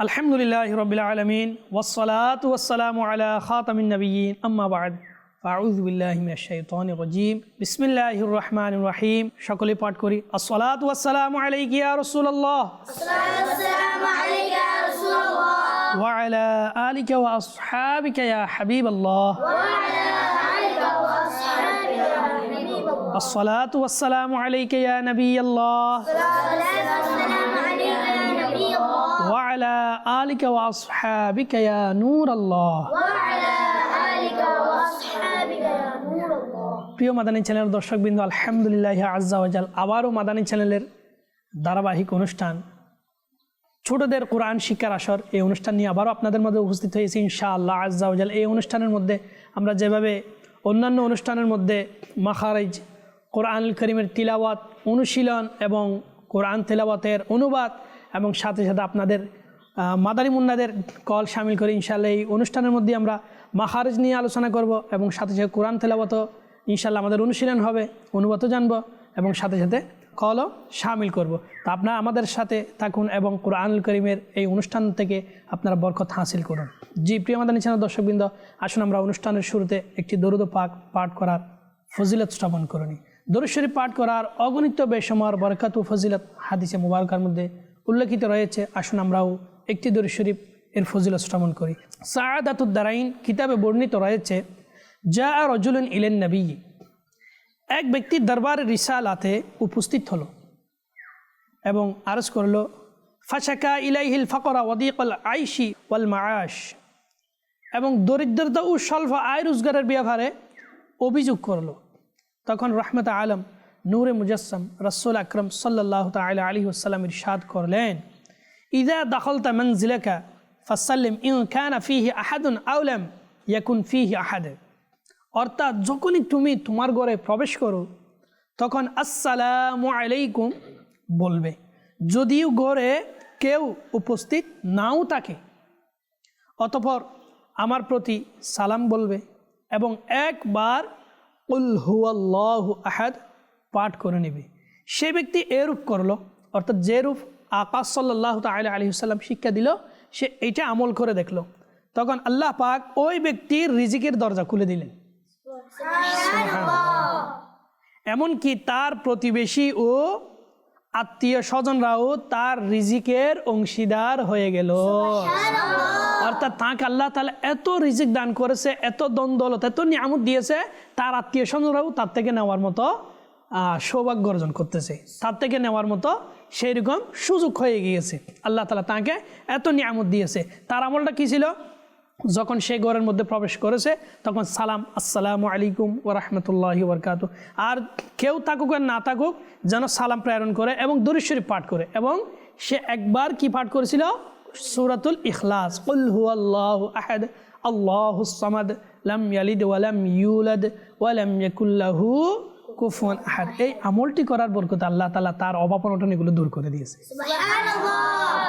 الحمد لله رب العالمين والصلاة والسلام على خاتم النبيين. أما بعد فأعوذ بالله من الشيطان الرجيم. بسم الله الرحمن الرحيم. شكلي بات كوري الصلاة والسلام عليك يا رسول الله. الصلاة والسلام عليك يا رسول الله. وعلى آلك وأصحابك يا حبيب الله. وعلى آلك وأصحابك يا حبيب الله. الصلاة والسلام عليك يا نبي الله. الصلاة والسلام وعلى آلك وأصحابك يا نور الله وعلى آلك وأصحابك يا نور الله প্রিয় মাদানী চ্যানেলের দর্শকবৃন্দ আলহামদুলিল্লাহ আজ্জাওয়াজাল আবারও মাদানী চ্যানেলের ধারাবাহিক অনুষ্ঠান ছোটদের কোরআন শিক্ষার আসর এই অনুষ্ঠান নিয়ে আবারও আপনাদের মধ্যে উপস্থিত হয়েছি ইনশাআল্লাহ আজ্জাওয়াজাল এই অনুষ্ঠানের মধ্যে আমরা যেভাবে অন্যান্য অনুষ্ঠানের মধ্যে মাখারিজ কোরআন করিমের তিলাওয়াত অনুশীলন এবং কোরআন তেলাওয়াতের অনুবাদ এবং সাথে সাথে আপনাদের মাদানী মুন্নাদের কল সামিল করে ইনশাল্লাহ এই অনুষ্ঠানের মধ্যে আমরা মাখারিজ নিয়ে আলোচনা করব এবং সাথে সাথে কোরআন তেলাবত ইনশাল্লাহ আমাদের অনুশীলন হবে অনুবাদও জানব এবং সাথে সাথে কলও সামিল করব। তা আপনারা আমাদের সাথে থাকুন এবং কোরআনুল করিমের এই অনুষ্ঠান থেকে আপনারা বরকত হাসিল করুন। জি, প্রিয় মাদানী চ্যানেল দর্শকবৃন্দ, আসুন আমরা অনুষ্ঠানের শুরুতে একটি দরুদ পাক পাঠ করার ফজিলত স্থাপন করুনি দরুদ শরীফ পাঠ করার অগণিত বেসমর বরকত ও ফজিলত হাদিসে মুবারকার মধ্যে উল্লেখিত রয়েছে, আসুন আমরাও একটি দরুদ শরীফ এর ফজিলত স্থাপন করি। সাআদাতুদ্দারাইন কিতাবে বর্ণিত রয়েছে যা রজুলুন ইলেন নবী এক ব্যক্তি দরবার রিসালাতে উপস্থিত হলো এবং আরজ করল, ফাশাকা ইলাইহিল ফকরা ওয়াদিকল আইসি ওয়াল মায়াস এবং দরিদ্রতা ও স্বল্প আয় রোজগারের ব্যাপারে অভিযোগ করল। তখন রহমত আলম নূরে মুজাসম রসুল আকরম সাল্লাহ তাল আলী আসসালাম ইরশাদ করলেন, ইদা দখলতা মনজিলাকা ফাসাল্লিম ইন খানা ফিহি আহাদুন আউলাম ইয়াকুন ফিহি আহাদে। অর্থাৎ যখনই তুমি তোমার ঘরে প্রবেশ করো, তখন আসসালামু আলাইকুম বলবে। যদিও ঘরে কেউ উপস্থিত নাও থাকে, অতপর আমার প্রতি সালাম বলবে এবং একবার উল হুয়াল্লাহু আহাদ পাঠ করে নেবে। সে ব্যক্তি এরূপ করল অর্থাৎ যে রূপ আকাশ সাল্লাহ তালা আলী সাল্লাম শিক্ষা দিল সে এইটা আমল করে দেখল। তখন আল্লাহ পাক ওই ব্যক্তির রিজিকের দরজা খুলে দিলেন। এমনকি তার প্রতিবেশী ও আত্মীয় স্বজনরাও তার রিজিকের অংশীদার হয়ে গেল। অর্থাৎ তাকে আল্লাহ তাহলে এত রিজিক দান করেছে এত দ্বন্দ্বলত এত নিয়ামত দিয়েছে তার আত্মীয় স্বজনরাও তার থেকে নেওয়ার মতো সৌভাগ্য অর্জন করতেছে। তার থেকে নেওয়ার মতো সেই রকম সুযোগ হয়ে গিয়েছে। আল্লাহ তালা তাকে এত নিয়ামত দিয়েছে। তার আমলটা কী ছিল? যখন সে ঘরের মধ্যে প্রবেশ করেছে, তখন সালাম, আসসালামু আলাইকুম ও রহমতুল্লাহি বরকাত আর কেউ থাকুক আর না থাকুক, যেন সালাম প্রেরণ করে এবং দরিশ্বরী পাঠ করে। এবং সে একবার কি পাঠ করেছিল? সুরাতুল ইখলাস। উল হু আল্লাহ আহাদ আল্লাহ সামাদ, লাম ইয়ালিদ ওয়ালাম ইউলাদ ওয়ালাম ইয়াকুল্লাহু কুফুয়ান আহাদ। এই আমলটি করার বরকতে আল্লাহ তালা তার অভাবনটন এগুলো দূর করে দিয়েছে।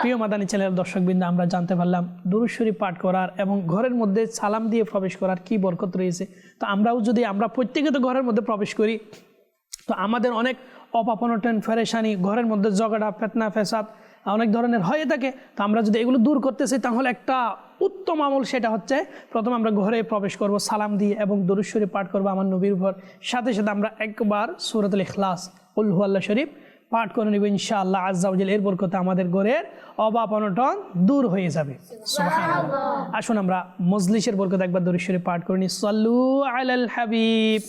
প্রিয় মাদানী দর্শক দর্শকবৃন্দ আমরা জানতে পারলাম দুরুশ্বরী পাঠ করার এবং ঘরের মধ্যে সালাম দিয়ে প্রবেশ করার কি বরকত রয়েছে। তো আমরাও যদি আমরা প্রত্যেকে তো ঘরের মধ্যে প্রবেশ করি তো আমাদের অনেক অপাপনটন ফেরেশানি ঘরের মধ্যে জগড়া ফেতনা ফেসাদ অনেক ধরনের হয়ে থাকে, তো আমরা যদি এগুলো দূর করতেছি, তাহলে একটা উত্তম আমল সেটা হচ্ছে, প্রথম আমরা ঘরে প্রবেশ করব, সালাম দিয়ে এবং দরুশ্বরী পাঠ করব আমার নবীর উপর। সাথে সাথে আমরা একবার সুরতুল ইখলাস উল্হু আল্লাহ শরীফ পাঠ করে নেব ইনশাআল্লাহ আজ্জাউজাল এর বরকতে আমাদের ঘরের অভাব অনটন দূর হয়ে যাবে। আসুন আমরা মজলিসের বরকত একবার দরিশ্বরী পাঠ করে নিই। সাল্লু আলাল হাবিব।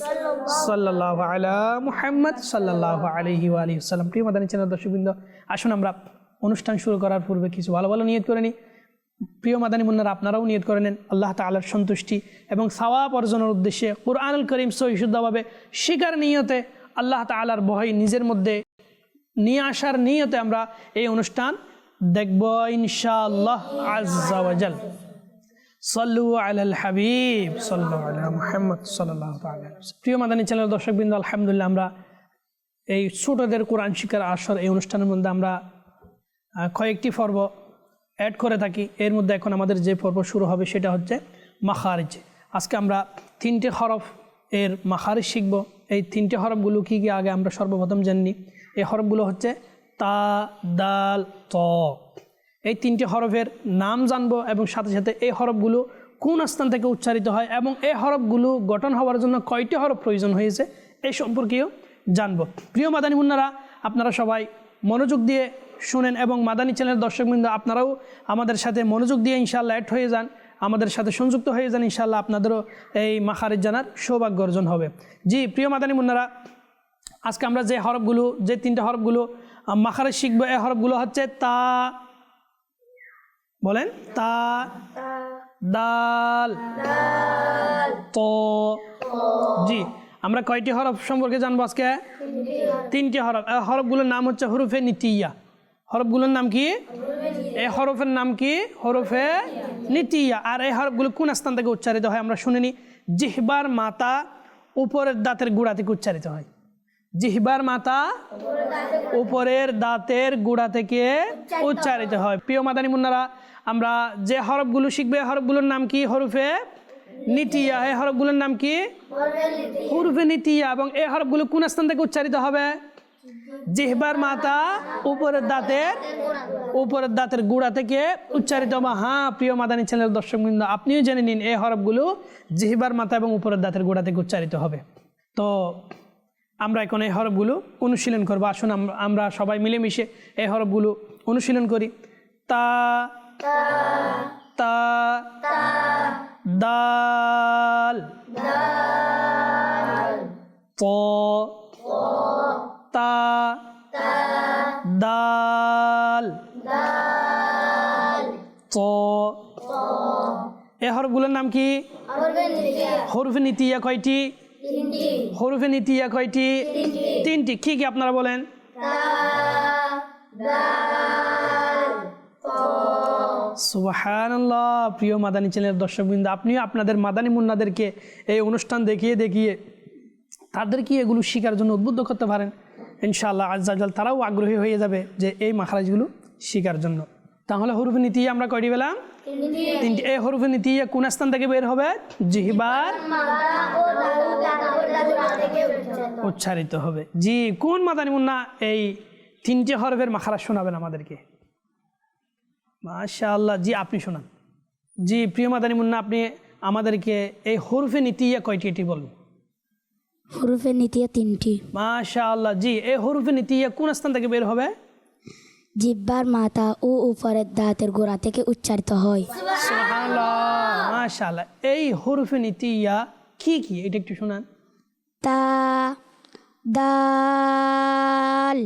সাল্লাল্লাহু আলা মুহাম্মদ সাল্লাল্লাহু আলাইহি ওয়া আলিহি ওয়াসাল্লাম। প্রিয় মাদানী চ্যানেল দর্শকবৃন্দ, আসুন আমরা অনুষ্ঠান শুরু করার পূর্বে কিছু ভালো ভালো নিয়ত করে নিই প্রিয় মাদানী মুন্নারা, আপনারাও নিয়ত করে নেন। আল্লাহ তাআলার সন্তুষ্টি এবং সাওয়াব অর্জনের উদ্দেশ্যে কোরআনুল করিম সহিশুদ্ধভাবে শিকার নিয়তে আল্লাহ তাআলার ভয় নিজের মধ্যে নিয়ে আসার নিয়তে আমরা এই অনুষ্ঠান দেখব ইনশাআল্লাহ আজ্জাওয়াজাল সল্লু আলাল হাবিব, সাল্লু আলা ওয়াসাল্লাম। প্রিয় মাদানী চ্যানেল দর্শকবৃন্দ, আলহামদুলিল্লাহ আমরা এই ছোটদের কোরআন শিকার আসর এই অনুষ্ঠানের মধ্যে আমরা কয়েকটি পর্ব অ্যাড করে থাকি। এর মধ্যে এখন আমাদের যে পর্ব শুরু হবে সেটা হচ্ছে মাখারিজ। আজকে আমরা তিনটে হরফ এর মাখারিজ শিখব। এই তিনটে হরফগুলো কী কী আগে আমরা সর্বপ্রথম জানি এই হরফগুলো হচ্ছে তা, দাল, ত। এই তিনটি হরফের নাম জানব এবং সাথে সাথে এই হরফগুলো কোন স্থান থেকে উচ্চারিত হয় এবং এই হরফগুলো গঠন হওয়ার জন্য কয়টি হরফ প্রয়োজন হয়েছে এই সম্পর্কেও জানব। প্রিয় মাদানী মুন্নারা, আপনারা সবাই মনোযোগ দিয়ে শুনেন এবং মাদানী চ্যানেলের দর্শকবৃন্দ, আপনারাও আমাদের সাথে মনোযোগ দিয়ে ইনশাআল্লাহ অ্যাড হয়ে যান। আমাদের সাথে সংযুক্ত হয়ে যান, ইনশাআল্লাহ আপনাদেরও এই মাখারিজ জানার সৌভাগ্য অর্জন হবে। জি, প্রিয় মাদানী মুন্নারা, আজকে আমরা যে হরফগুলো, যে তিনটে হরফগুলো মাখারিজ শিখব এই হরফগুলো হচ্ছে তা, বলেন, তা, দাল, ত, জি, আমরা কয়টি হরফ সম্পর্কে জানব আজকে? তিনটি হরফ। হরফগুলোর নাম হচ্ছে হরুফে নিতিয়া হরফগুলোর নাম কি? এই হরফের নাম কি? হরফে নিতিয়া। আর এই হরফগুলো কোন স্থান থেকে উচ্চারিত হয় আমরা শুনিনি। জিহবার মাতা উপরের দাঁতের গুড়া থেকে উচ্চারিত হয়। জিহবার মাতা উপরের দাঁতের গুড়া থেকে উচ্চারিত হয়। প্রিয় মাদানী মুন্নারা আমরা যে হরফগুলো শিখবে হরফগুলোর নাম কি? হরফে নিতিয়া। এই হরফগুলোর নাম কি? হরফে নিতিয়া। এবং এই হরফগুলো কোন স্থান থেকে উচ্চারিত হবে? জিহবার মাতা উপরের দাঁতের উপরের দাঁতের গুড়া থেকে উচ্চারিত হবে হ্যাঁ প্রিয় মাদানী চ্যানেলের দর্শকবৃন্দ আপনিও জেনে নিন এই হরফগুলো জিহবার মাথা এবং উপরের দাঁতের গোড়া থেকে উচ্চারিত হবে। তো আমরা এখন এই হরফগুলো অনুশীলন করব। আসুন আমরা- সবাই মিলেমিশে এই হরফগুলো অনুশীলন করি। তা তা দাল ত এই নাম কি? হরফে নীতিয়া কয়টি? হরফে নীতিয়া কয়টি? তিনটি। কি কি আপনারা বলেন? সুবাহান্লাহ প্রিয় মাদানী চ্যানেলের দর্শকবৃন্দ, আপনিও আপনাদের মাদানী মুন্নাদেরকে এই অনুষ্ঠান দেখিয়ে দেখিয়ে তাদেরকে এগুলো শেখার জন্য উদ্বুদ্ধ করতে পারেন। ইনশাআল্লাহ আজ্জাজাল তারাও আগ্রহী হয়ে যাবে যে এই মাখারাজগুলো শেখার জন্য। তাহলে হরফে নীতি আমরা কয়টি পেলাম তিনটি এই হরফে নীতি কোন স্থান থেকে বের হবে? জিহিবার উচ্চারিত হবে। জি কোন মাদানি মুন্না এই তিনটে হরফের মাখারা শোনাবেন আমাদেরকে? মাশাআল্লাহ জি আপনি শোনান। জি প্রিয় মাদানি মুন্না আপনি আমাদেরকে এই হরফে নীতিয়া কয়টি এটি বলুন? হরফের নীতি তিনটি। মাশাআল্লাহ জি এই হরফে নীতি কোন স্থান থেকে বের হবে? জিব্বার মাথা ও উপরের দাঁতের গোড়া থেকে উচ্চারিত হয়। মাশাআল্লাহ। এই হরফে নীতিয়া কি কি? এটা একটু শোনান। তা দাল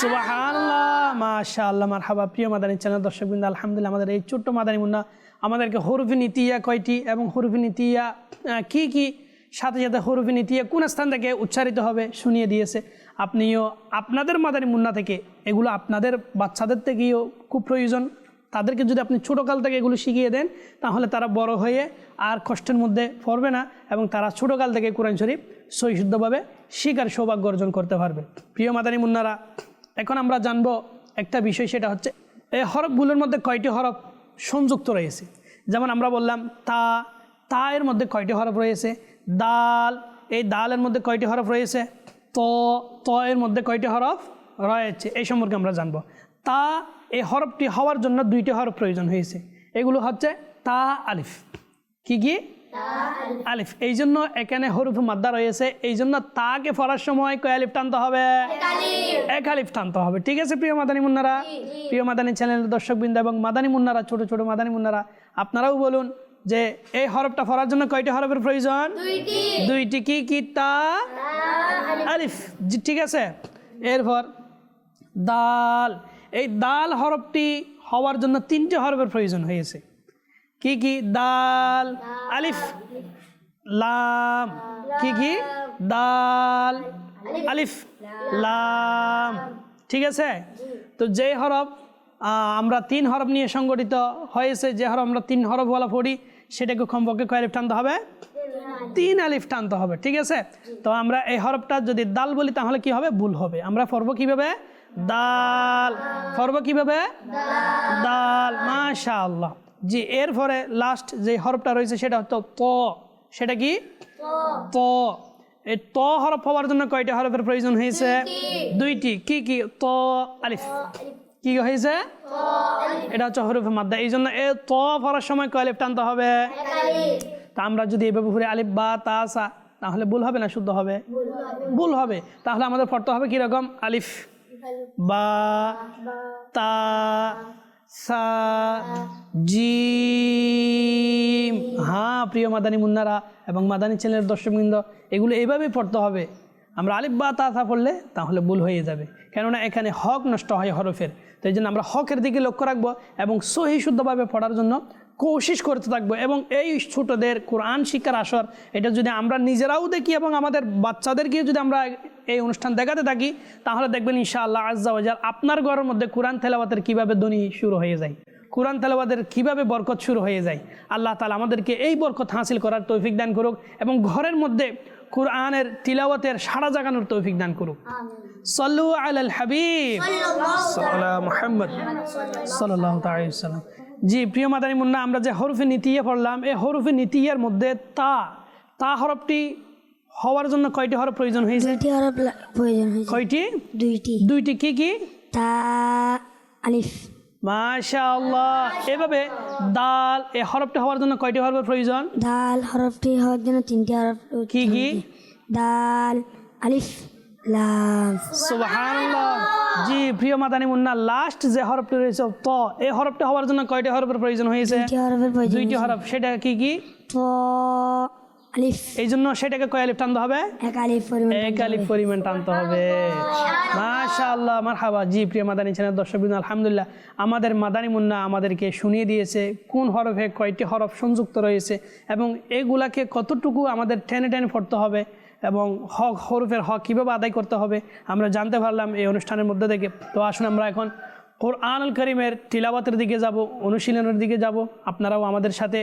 সুবহানাল্লাহ মাশাআল্লাহ মারহাবা। প্রিয় মাদানী চ্যানেল দর্শকবৃন্দ আলহামদুলিল্লাহ আমাদের এই ছোট্ট মাদানী মুন্না আমাদেরকে হরফে নীতিয়া কয়টি এবং হরফে নীতিয়া কি কি? সাথে সাথে হরফে নীতিয়া কোন স্থান থেকে উচ্চারিত হবে শুনিয়ে দিয়েছে। আপনিও আপনাদের মাদানী মুন্না থেকে এগুলো আপনাদের বাচ্চাদের থেকেও খুব প্রয়োজন। তাদেরকে যদি আপনি ছোটোকাল থেকে এগুলো শিখিয়ে দেন, তাহলে তারা বড় হয়ে আর কষ্টের মধ্যে পড়বে না এবং তারা ছোটোকাল থেকে কোরআন শরীফ সহিশুদ্ধভাবে শিকার সৌভাগ্য অর্জন করতে পারবে। প্রিয় মাদানী মুন্নারা, এখন আমরা জানব একটা বিষয়, সেটা হচ্ছে এই হরফগুলোর মধ্যে কয়টি হরফ সংযুক্ত রয়েছে? যেমন আমরা বললাম তা তা এর মধ্যে কয়টি হরফ রয়েছে? দাল, এই দালের মধ্যে কয়টি হরফ রয়েছে? ত ত এর মধ্যে কয়টি হরফ? রয়েছে। এই সম্পর্কে আমরা জানব। তা এই হরফটি হওয়ার জন্য দুইটি হরফ প্রয়োজন হয়েছে। এগুলো হচ্ছে তা আলিফ। কি কি? আলিফ। এই জন্য এখানে হরুফ মাদ্দা রয়েছে। এই জন্য তাকে পড়ার সময় কয় আলিফ টানতে হবে? এক আলিফ। টানতে হবে। ঠিক আছে প্রিয় মাদানী মুন্নারা? প্রিয় মাদানী চ্যানেলের দর্শকবৃন্দ এবং মাদানী মুন্নারা ছোট ছোট মাদানী মুন্নারা আপনারাও বলুন যে এই হরফটা পড়ার জন্য কয়টি হরফের প্রয়োজন? দুইটি। কি? কি? তা? আলিফ। জি, ঠিক আছে। এরপর দাল। এই দাল হরফটি হওয়ার জন্য তিনটি হরফের প্রয়োজন হয়েছে। কি কি? দাল। আলিফ। লাম। কি কি? দাল। আলিফ। লাম। ঠিক আছে? তো যে হরফ আমরা তিন হরফ নিয়ে সংগঠিত হয়েছে যে হরফ আমরা তিন হরফ বলা পড়ি সেটাকে কমপক্ষে কয় আলিফ টানতে হবে? তিন আলিফ টানতে হবে ঠিক আছে? তো আমরা এই হরফটা যদি দাল বলি তাহলে কি হবে? ভুল হবে। আমরা পড়ব কীভাবে? দাল। পড়ব কীভাবে? দাল। মাশা আল্লাহ জি এরপরে লাস্ট যে হরফটা রয়েছে সেটা হতো ত। সেটা কি? ত। এই ত হরফ হওয়ার জন্য কয়টা হরফের প্রয়োজন হয়েছে? দুইটি। কি কি? ত আলিফ। কি হয়েছে? এটা হচ্ছে হরফে মাদ্দা। এই জন্য এ ত পড়ার সময় কয় আলিফ টানতে হবে? তা আমরা যদি এভাবে ঘুরে আলিফ, বা, তা, সা, তাহলে ভুল হবে না? শুদ্ধ হবে? ভুল হবে। তাহলে আমাদের পড়তে হবে কীরকম আলিফ, বা, তা, সা, জিম। হ্যাঁ প্রিয় মাদানী মুন্নারা এবং মাদানী চ্যানেলের দর্শকবৃন্দ, এগুলো এইভাবেই পড়তে হবে। আমরা আলিফ বা তা থা পড়লে তাহলে ভুল হয়ে যাবে। কেননা এখানে হক নষ্ট হয় হরফের। তো এই জন্য আমরা হকের দিকে লক্ষ্য রাখব এবং সহি শুদ্ধভাবে পড়ার জন্য কোশিশ করতে থাকব এবং এই ছোটোদের কোরআন শিক্ষার আসর, এটা যদি আমরা নিজেরাও দেখি এবং আমাদের বাচ্চাদেরকে যদি আমরা এই অনুষ্ঠান দেখাতে থাকি, তাহলে দেখবেন ইনশাআল্লাহ আজ্জাওয়াজাল আপনার ঘরের মধ্যে কোরআন তেলাওয়াতের কীভাবে ধ্বনি শুরু হয়ে যায়, কোরআন তেলাওয়াতের কীভাবে বরকত শুরু হয়ে যায়। আল্লাহ তালা আমাদেরকে এই বরকত হাসিল করার তৌফিক দান করুক এবং ঘরের মধ্যে কোরআনের তিলাওয়াতের সাড়া জাগানোর তৌফিক দান করুক। সল্লু আল হাবিব মোহাম্মদ। সাল্লাহ তাল্লাম জি প্রিয় মাদানী মুন্না আমরা যে হরফে নীতিয়ে পড়লাম এই হরফে নীতিয়ের মধ্যে তা তা হরফটি হওয়ার জন্য কয়টি হরফ প্রয়োজন হয়েছে? দুইটি হরফ প্রয়োজন হয়েছে। কয়টি? দুইটি। দুইটি কি কি? তা আলিফ। মাশাআল্লাহ। এভাবে দাল এই হরফটি হওয়ার জন্য কয়টি হরফের প্রয়োজন? দাল হরফটি হওয়ার জন্য তিনটি হরফ কি কি? দাল আলিফ লাম। সুবহানাল্লাহ। জি প্রিয় মাদানী মুন্না লাস্ট যে হরফটি রয়েছে ত এই হরফটি হওয়ার জন্য কয়টি হরফের প্রয়োজন হয়েছে? দুইটি হরফ। সেটা কি কি? তো আলিফ। এই জন্য সেটাকে কয় আলিফ টানতে হবে? এক আলিফ পরিমাণ এক আলিফ পরিমাণ টানতে হবে। মাশাআল্লাহ আমার হাবা জি প্রিয় মাদানী চ্যানেল দর্শক আলহামদুলিল্লাহ। আমাদের মাদানী মুন্না আমাদেরকে শুনিয়ে দিয়েছে কোন হরফে কয়টি হরফ সংযুক্ত রয়েছে এবং এগুলাকে কতটুকু আমাদের টেনে টেনে পড়তে হবে এবং হক হরফের হক কীভাবে আদায় করতে হবে আমরা জানতে পারলাম এই অনুষ্ঠানের মধ্যে থেকে। তো আসুন আমরা এখন কোরআনুল করিমের তিলাবাতের দিকে যাব অনুশীলনের দিকে যাব। আপনারাও আমাদের সাথে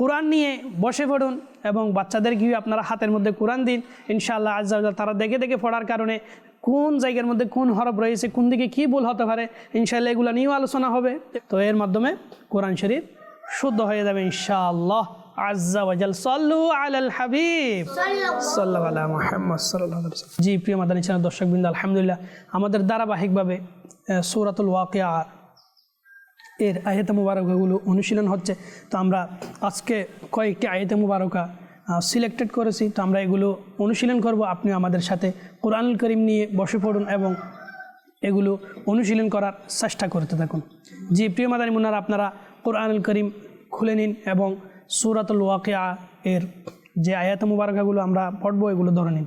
কোরআন নিয়ে বসে পড়ুন এবং বাচ্চাদের বাচ্চাদেরকেও আপনারা হাতের মধ্যে কোরআন দিন। ইনশাআল্লাহ আজ্জা তারা দেখে দেখে পড়ার কারণে কোন জায়গার মধ্যে কোন হরফ রয়েছে, কোন দিকে কী ভুল হতে পারে, ইনশাআল্লাহ এগুলো নিয়েও আলোচনা হবে। তো এর মাধ্যমে কোরআন শরীফ শুদ্ধ হয়ে যাবে ইনশাআল্লাহ। জি, প্রিয় মাদানী চ্যানেল দর্শকবৃন্দ, আলহামদুলিল্লাহ আমাদের ধারাবাহিকভাবে সূরাতুল ওয়াকিয়া এর আয়তে মুবারকাগুলো অনুশীলন হচ্ছে। তো আমরা আজকে কয়েকটি আয়তে মুবারকা সিলেক্টেড করেছি। তো আমরা এগুলো অনুশীলন করব। আপনি আমাদের সাথে কোরআনুল করিম নিয়ে বসে পড়ুন এবং এগুলো অনুশীলন করার চেষ্টা করতে থাকুন। জি, প্রিয় মাদানী মুন্নার আপনারা কোরআনুল করিম খুলে নিন এবং সুরাতুল ওয়াকিয়া এর যে আয়াত মুবারকাগুলো আমরা পড়ব, এগুলো ধরে নিন।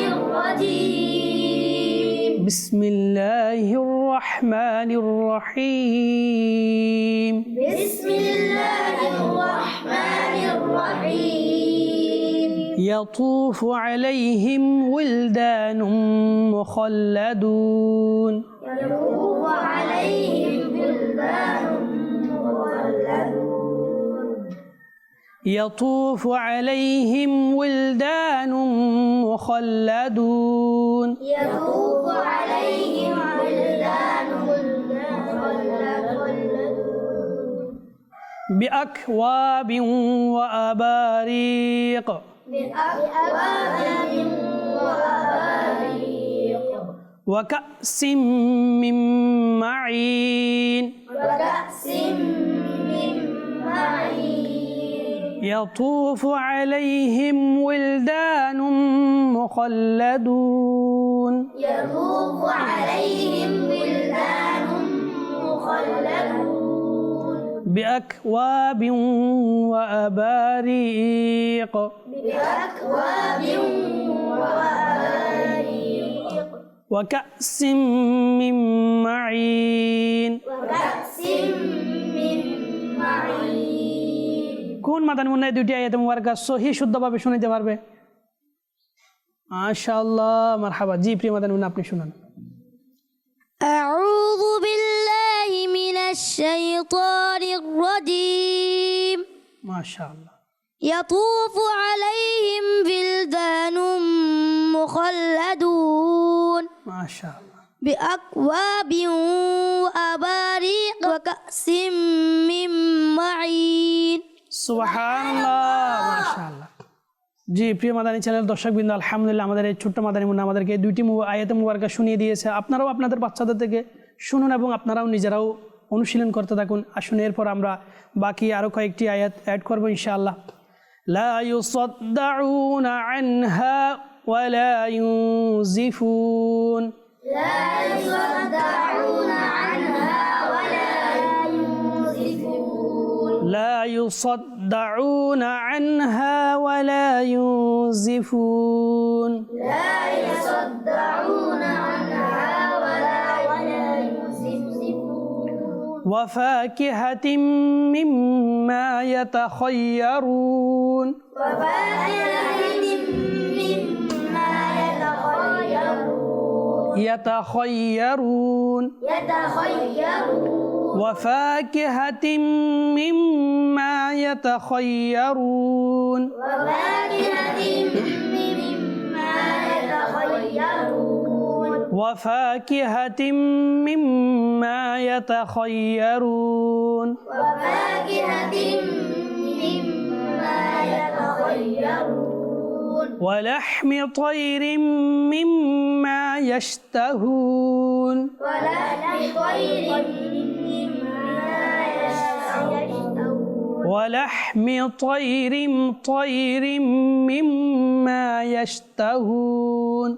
بسم الله الرحمن الرحيم. بسم الله الرحمن الرحيم. يطوف عليهم ولدان مخلدون. يطوف عليهم يطوف عليهم ولدان مخلدون. يطوف عليهم بلدان مخلدون. بأكواب وأباريق. بأكواب وأباريق. وكأس من معين. وكأس من معين. يطوف عليهم ولدان مخلدون. يطوف عليهم بلدان مخلدون. بأكواب وأباريق. بأكواب وأباريق. وكأس من معين. وكأس من معين. কোন মাদান মুন্না এই দুটি আয়াত মুবারকা সহি শুদ্ধভাবে শুনিতে পারবে মাশাআল্লাহ মারহাবা জি প্রিয় মাদান মুন্না আপনি শুনুন أعوذ بالله الشيطان الرجيم মাশাআল্লাহ يطوف عليهم بلدان مخلدون মাশাআল্লাহ بأكواب وأباريق وكأس من معين সুবহানাল্লাহ মাশাআল্লাহ জি প্রিয় মাদানী চ্যানেল দর্শকবৃন্দ আলহামদুলিল্লাহ আমাদের এই ছোট্ট মাদানী মুন্না আমাদেরকে এই দুইটি মু- আয়াতে মুবারকা শুনিয়ে দিয়েছে আপনারাও আপনাদের বাচ্চাদের থেকে শুনুন এবং আপনারাও নিজেরাও অনুশীলন করতে থাকুন আসুন এরপর আমরা বাকি আরও কয়েকটি আয়াত অ্যাড করবো ইনশাআল্লাহ لا يصدعون عنها ولا ينزفون لا يصدعون عنها لا يصدعون عنها ولا ينزفون. لا يصدعون عنها ولا وفاكهة مما يتخيرون وفاكهة مما يتخيرون. يتخيرون. يتخيرون. وفاكهة مما يتخيرون. وفاكهة مما يتخيرون. ولحم طير مما يشتهون. ولحم طير طير مما يشتهون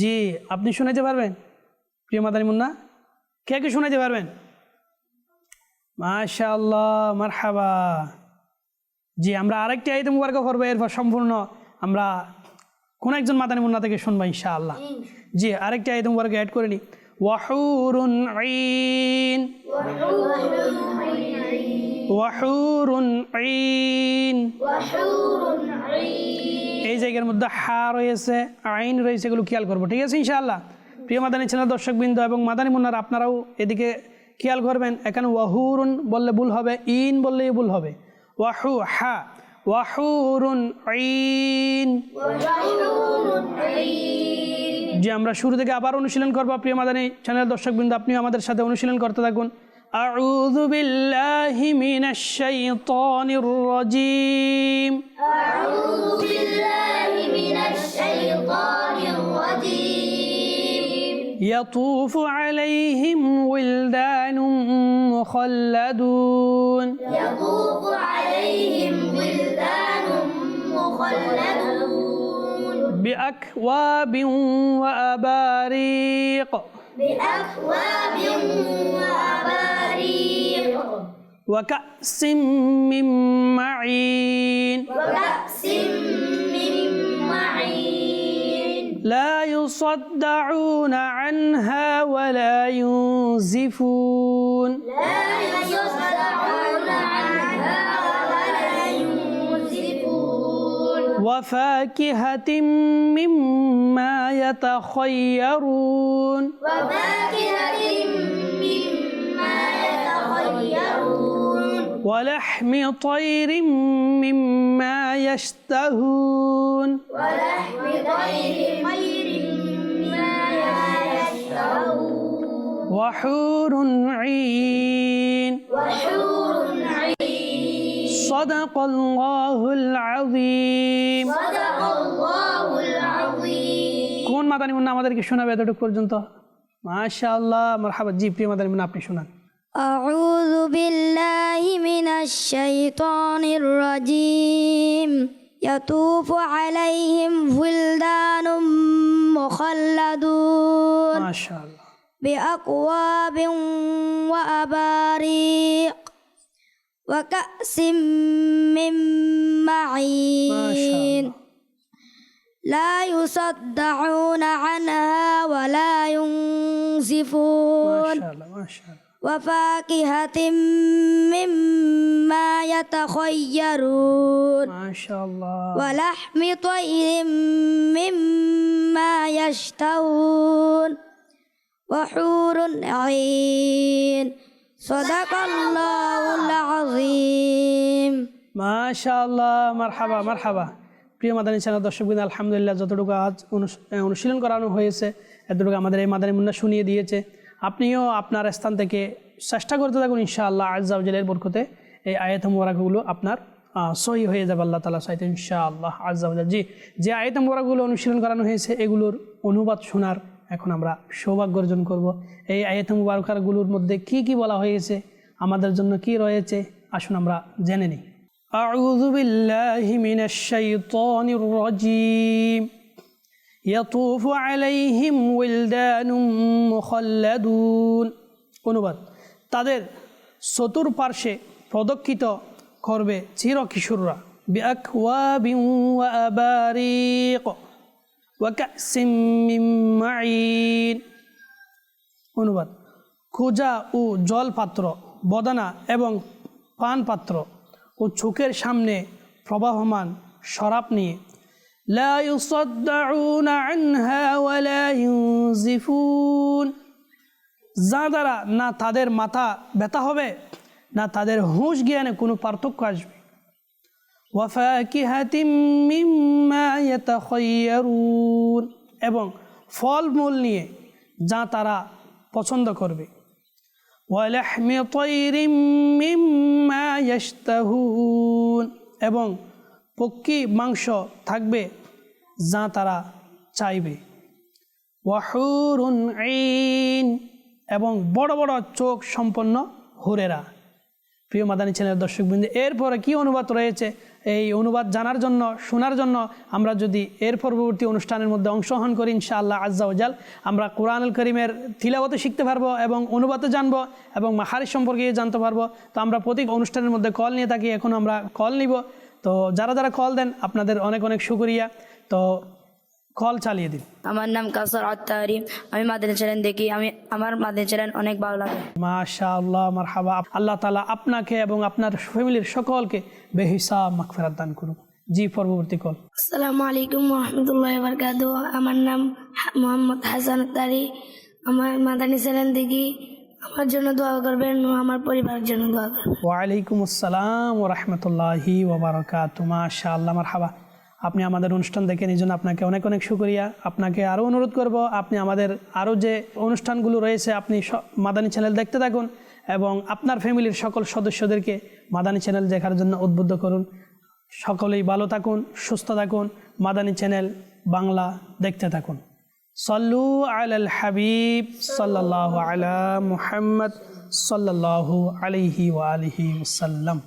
জি আপনি শোনাতে পারবেন প্রিয় মাদানী মুন্না কে কে শোনাতে পারবেন মাশাআল্লাহ মারহাবা জি আমরা আরেকটি আইটেম ওয়ার্ক করবো এরপর সম্পূর্ণ আমরা কোন একজন মাদানী মুন্না থেকে শুনবো ইনশাআল্লাহ জি, আরেকটি আইটেম ওয়ার্ক অ্যাড করে নিই। ওয়াহুরুন আইন ওয়াহুরুন আইন এই জায়গার মধ্যে হা রয়েছে, আইন রয়েছে, এগুলো খেয়াল করব। ঠিক আছে, ইনশাআল্লাহ? প্রিয় মাদানী চ্যানেল দর্শকবৃন্দ এবং মাদানী মুন্নার, আপনারাও এদিকে খেয়াল করবেন। এখানে ওয়াহুরুন বললে ভুল হবে, ইন বললেই ভুল হবে। ওয়াহু, হা। ওয়াহুরুন আইন যে আমরা শুরু থেকে আবার অনুশীলন করবো প্রিয় মাদানী চ্যানেল দর্শকবৃন্দ আপনিও আমাদের সাথে অনুশীলন করতে থাকুন أعوذ بالله من الشيطان الرجيم يطوف عليهم ولدان مخلدون بأكواب وأباريق. بأكواب وأباريق وكأس من معين. وكأس من معين. لا يصدعون عنها ولا ينزفون. لا يصدعون وفاكهة مما يتخيرون. وفاكهة مما يتخيرون. ولحم طير مما يشتهون. ولحم طير مما يشتهون. وحور عين. وحور صدق الله العظيم কোন মাদানি মুন্না আমাদেরকে শোনাবে এতটুকু পর্যন্ত মাশাআল্লাহ মারহাবা জি প্রিয় মাদানি মুন্না আপনি শোনান أعوذ بالله من الشيطان الرجيم يطوف عليهم ولدان مخلدون মাশাআল্লাহ بأكواب وأباريق وكأس من معين. لا يصدعون عنها ولا ينزفون. ما شاء الله ما شاء الله. وفاكهة مما يتخيرون. ما شاء الله. ولحم طير مما يشتهون. وحور عين. প্রিয় মাদানী চ্যানেল দর্শকবিন আলহামদুলিল্লাহ, যতটুকু আজ অনুশীলন করানো হয়েছে, এতটুকু আমাদের এই মাদানী মুন্না শুনিয়ে দিয়েছে। আপনিও আপনার স্থান থেকে চেষ্টা করতে থাকুন, ইনশাআল্লাহ আজাউজালের বরকতে। এই আয়াত মোবারকগুলো আপনার সহি হয়ে যাবে, আল্লাহ তালা সাহিত্য ইনশাআল্লাহ আজ জি, যে আয়াত মোবারকগুলো অনুশীলন করানো হয়েছে, এগুলোর অনুবাদ শোনার এখন আমরা সৌভাগ্য অর্জন করব এই আয়াত মুবারকারগুলোর মধ্যে কি কি বলা হয়েছে আমাদের জন্য কি রয়েছে আসুন আমরা জেনে নিই أعوذ بالله من الشيطان الرجيم يطوف عليهم ولدان مخلدون অনুবাদ তাদের চতুর্পার্শ্বে প্রদক্ষিত করবে চির কিশোররা بأكواب وأباريق وكأس من معين অনুবাদ খুজা ও জলপাত্র বদানা এবং পান পাত্র ও চোখের সামনে প্রবাহমান শরাব নিয়ে لا يصدعون عنها ولا ينزفون যা দ্বারা না তাদের মাথা ব্যথা হবে না তাদের হুঁশ জ্ঞানে কোনো পার্থক্য আসবে ওয়াফাকিহাতিমিমায়তাখয়ারুন এবং ফলমূল নিয়ে যা তারা পছন্দ করবে। ওয়ালাহমি তৈরিমিমায়স্তাহুন এবং পক্ষী মাংস থাকবে যা তারা চাইবে। ওয়াহুরুন আইন এবং বড় বড় চোখ সম্পন্ন হুরেরা। প্রিয় মাদানী চ্যানেলের দর্শকবৃন্দ, এরপরে কি অনুবাদ রয়েছে? এই অনুবাদ জানার জন্য, শোনার জন্য আমরা যদি এর পরবর্তী অনুষ্ঠানের মধ্যে অংশগ্রহণ করি, ইনশাআল্লাহ আজ্জাউজাল আমরা কোরআনুল করিমের তিলাবতে শিখতে পারব এবং অনুবাদে জানব এবং মাহারি সম্পর্কে জানতে পারব। তো আমরা প্রতি অনুষ্ঠানের মধ্যে কল নিয়ে থাকি, এখন আমরা কল নিব। তো যারা যারা কল দেন, আপনাদের অনেক অনেক শুকরিয়া। তো কল চালিয়ে দিন। আমার নাম কাসার আত্মারি আমি মাদিনী চ্যানেল দেখি আমি আমার মাদিনী চ্যানেল অনেক ভালো লাগে। মাশা আল্লাহ মারহাবা। আল্লাহ তালা আপনাকে এবং আপনার ফ্যামিলির সকলকে বেহিসাব মাগফিরাত দান করুন জি পরবর্তী কল আসসালামু আলাইকুম রহমতুল্লাহ বরকাত আমার নাম মোহাম্মদ হাসান তারি আমার মাদানী চ্যানেল দেখি আমার জন্য দোয়া করবেন আমার পরিবারের জন্য দোয়া করবেন। ওয়ালাইকুম আসসালাম ও রহমতুল্লাহি ওবরাকাত মাশা আল্লাহ মারহাবা। আপনি আমাদের অনুষ্ঠান দেখেন এই জন্য আপনাকে অনেক অনেক শুকরিয়া। আপনাকে আরও অনুরোধ করব, আপনি আমাদের আরও যে অনুষ্ঠানগুলো রয়েছে, আপনি মাদানী চ্যানেল দেখতে থাকুন এবং আপনার ফ্যামিলির সকল সদস্যদেরকে মাদানী চ্যানেল দেখার জন্য উদ্বুদ্ধ করুন। সকলেই ভালো থাকুন, সুস্থ থাকুন, মাদানী চ্যানেল বাংলা দেখতে থাকুন। সল্লু আল হাবিব সাল্লাহ আলা মুহাম্মদ সাল্লাহ আলিহি আলিহি ওসাল্লাম